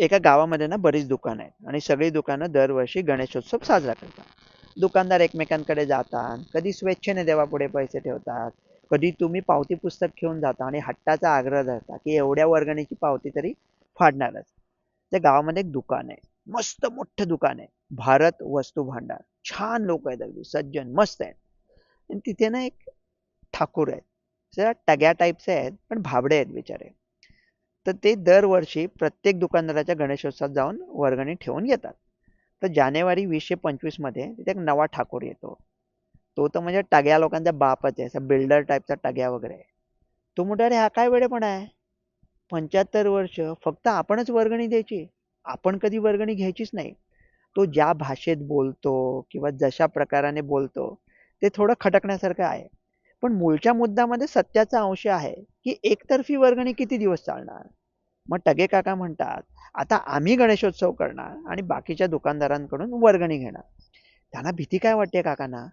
एका गावामध्ये ना बरीच दुकानं आहेत. आणि सगळी दुकानं दरवर्षी गणेशोत्सव साजरा करतात. दुकानदार एकमेकांकडे जातात कधी स्वेच्छेने देवापुढे पैसे ठेवतात कधी तुम्ही पावती पुस्तक घेऊन जाता आणि हट्टाचा आग्रह धरता की एवढ्या वर्गणीची पावती तरी फाडणारच. त्या गावामध्ये एक दुकान आहे. मस्त मोठं दुकान आहे. भारत वस्तू भांडार. छान लोक आहेत अगदी. सज्जन मस्त आहेत. आणि तिथे ना एक ठाकूर आहेत. जरा टग्या टाईपचे आहेत पण भाबडे आहेत बिचारे. तर ते दरवर्षी प्रत्येक दुकानदाराच्या गणेशोत्सवात जाऊन वर्गणी ठेवून येतात. तर जानेवारी वीसशे पंचवीसमध्ये तिथे एक नवा ठाकूर येतो. तो तर म्हणजे टग्या लोकांचा बापच आहे असा बिल्डर टाईपचा टग्या वगैरे तो म्हणतो अरे हा काय वेळेपणा आहे? पंच्याहत्तर वर्ष फक्त आपणच वर्गणी द्यायची. आपण कधी वर्गणी घ्यायचीच नाही. तो ज्या भाषेत बोलतो किंवा जशा प्रकाराने बोलतो ते थोडं खटकण्यासारखं आहे. पण मूळच्या मुद्द्यामध्ये सत्याचा अंश आहे. की एकतर्फी वर्गणी किती दिवस चालणार? मग टगे काका म्हणतात आता आम्ही गणेशोत्सव करणार आणि बाकीच्या दुकानदारांकडून वर्गणी घेणार. त्यांना भीती काय वाटते काकांना?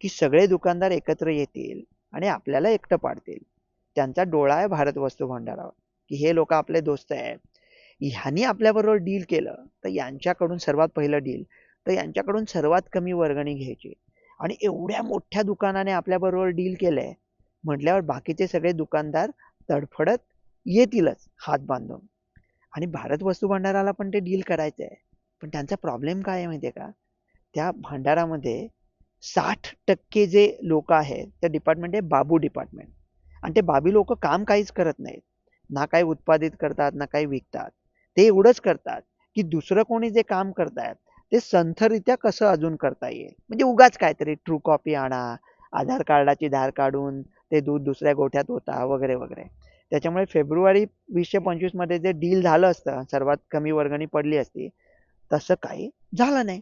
की सगळे दुकानदार एकत्र येतील आणि आपल्याला एकटं पाडतील. त्यांचा डोळा आहे भारत वस्तू भांडारावर. की हे लोक आपले दोस्त आहेत. ह्यांनी आपल्याबरोबर डील केलं तर यांच्याकडून सर्वात पहिलं डील तर यांच्याकडून सर्वात कमी वर्गणी घ्यायची. आणि एवढ्या मोठ्या दुकानाने आपल्याबरोबर डील केलंय म्हटल्यावर बाकीचे सगळे दुकानदार तडफडत येतीलच हात बांधून. आणि भारत वस्तू भांडाराला पण ते डील करायचं आहे पण त्यांचा प्रॉब्लेम काय आहे माहितीये का? त्या भांडारामध्ये साठ टक्के जे लोक आहेत त्या डिपार्टमेंट आहे बाबू डिपार्टमेंट आणि ते बाबी लोक काम काहीच करत नाहीत. ना काही उत्पादित करतात ना काही विकतात. ते एवढंच करतात की दुसरं कोणी जे काम करतायत ते संथरित्या कसं अजून करता येईल? म्हणजे उगाच काहीतरी ट्रू कॉपी आणा आधार कार्डाची धार काढून ते दूध दुसऱ्या गोठ्यात होता वगैरे वगैरे. त्याच्यामुळे फेब्रुवारी वीसशे पंचवीसमध्ये जे डील झालं असतं सर्वात कमी वर्गणी पडली असती तसं काही झालं नाही.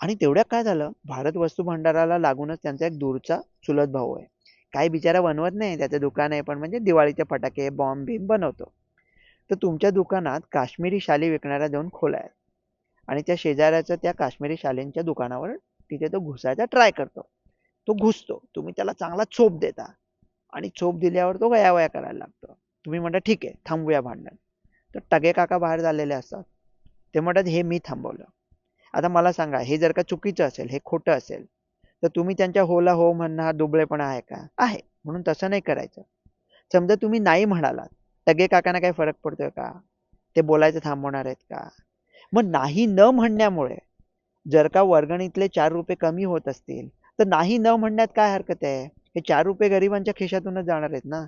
आणि तेवढ्या काय झालं? भारत वस्तू भांडाराला लागूनच त्यांचा एक दूरचा चुलत भाऊ आहे. काही बिचारा बनवत नाही त्याचं दुकान आहे पण म्हणजे दिवाळीचे फटाके बॉम्ब बिम बनवतो. तर तुमच्या दुकानात काश्मीरी शाली विकणाऱ्या दोन खोल्या आहेत. आणि त्या शेजाऱ्याचं त्या काश्मीरी शालींच्या दुकानावर तिथे तो घुसायचा ट्राय करतो. तो घुसतो. तुम्ही त्याला चांगला चोप देता. आणि चोप दिल्यावर तो गयावया करायला लागतो. तुम्ही म्हणता ठीक आहे थांबूया भांडण. तर टगे काका बाहेर झालेले असतात. ते म्हणतात हे मी थांबवलं. आता मला सांगा हे जर का चुकीचं असेल हे खोटं असेल तर तुम्ही त्यांच्या होला हो म्हणणं हा दुबळेपणा आहे का? आहे. म्हणून तसं नाही करायचं. समजा तुम्ही नाही म्हणालात टगे काकांना काही फरक पडतोय का? ते बोलायचं थांबवणार आहेत का? मग नाही न म्हणण्यामुळे जर का वर्गणीतले चार रुपये कमी होत असतील तर नाही न म्हणण्यात काय हरकत आहे? हे चार रुपये गरिबांच्या खिशातूनच जाणार आहेत ना?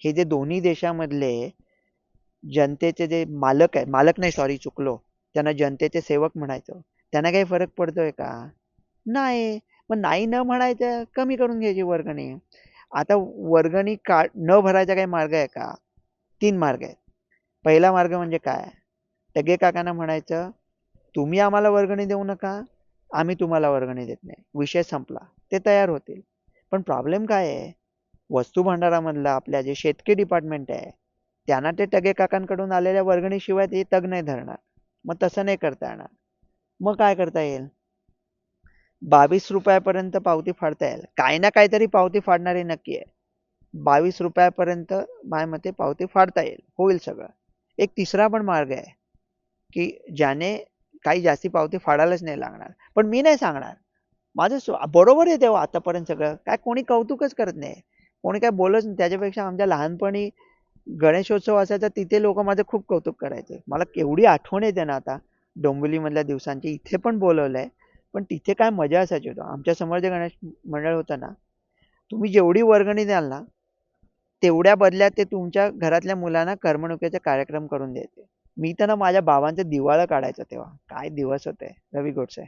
हे जे दोन्ही देशामधले जनतेचे जे मालक आहे मालक नाही सॉरी चुकलो. त्यांना जनतेचे सेवक म्हणायचं. त्यांना काही फरक पडतोय का? नाही. मग नाही न म्हणायचं कमी करून घ्यायची वर्गणी. आता वर्गणी का न भरायचा काही मार्ग आहे का? तीन मार्ग आहेत. पहिला मार्ग म्हणजे काय? टगे काकांना म्हणायचं तुम्ही आम्हाला वर्गणी देऊ नका. आम्ही तुम्हाला वर्गणी देत नाही. विषय संपला. ते तयार होतील. पण प्रॉब्लेम काय आहे? वस्तू भांडारामधलं आपल्या जे शेतकी डिपार्टमेंट आहे त्यांना ते टगे काकांकडून आलेल्या वर्गणीशिवाय ते तग नाही धरणार. मग तसं नाही करता येणार. मग काय करता येईल? बावीस रुपयापर्यंत पावती फाडता येईल. काही ना काहीतरी पावती फाडणारी नक्की आहे. बावीस रुपयापर्यंत माझ्या मते पावती फाडता येईल. होईल सगळं. एक तिसरा पण मार्ग आहे की ज्याने काही जास्ती पावती फाडायलाच नाही लागणार. पण मी नाही सांगणार. माझं स्व- बरोबर आहे तेव्हा आतापर्यंत सगळं. काय कोणी कौतुकच करत नाही. कोणी काय बोलत नाही. त्याच्यापेक्षा आमच्या लहानपणी गणेशोत्सव असायचा तिथे लोक माझं खूप कौतुक करायचे. मला केवढी आठवण येते ना आता. डोंबिवलीमधल्या दिवसांची. इथे पण बोलवलंय. पण तिथे काय मजा असायची. होतं आमच्यासमोर जे गणेश मंडळ होतं ना तुम्ही जेवढी वर्गणी द्याल ना तेवढ्या बदल्यात ते तुमच्या घरातल्या मुलांना करमणुकीचे कार्यक्रम करून द्यायचे मी तर ना माझ्या बाबांचं दिवाळं काढायचं तेव्हा. काय दिवस होते. रवी गोडसे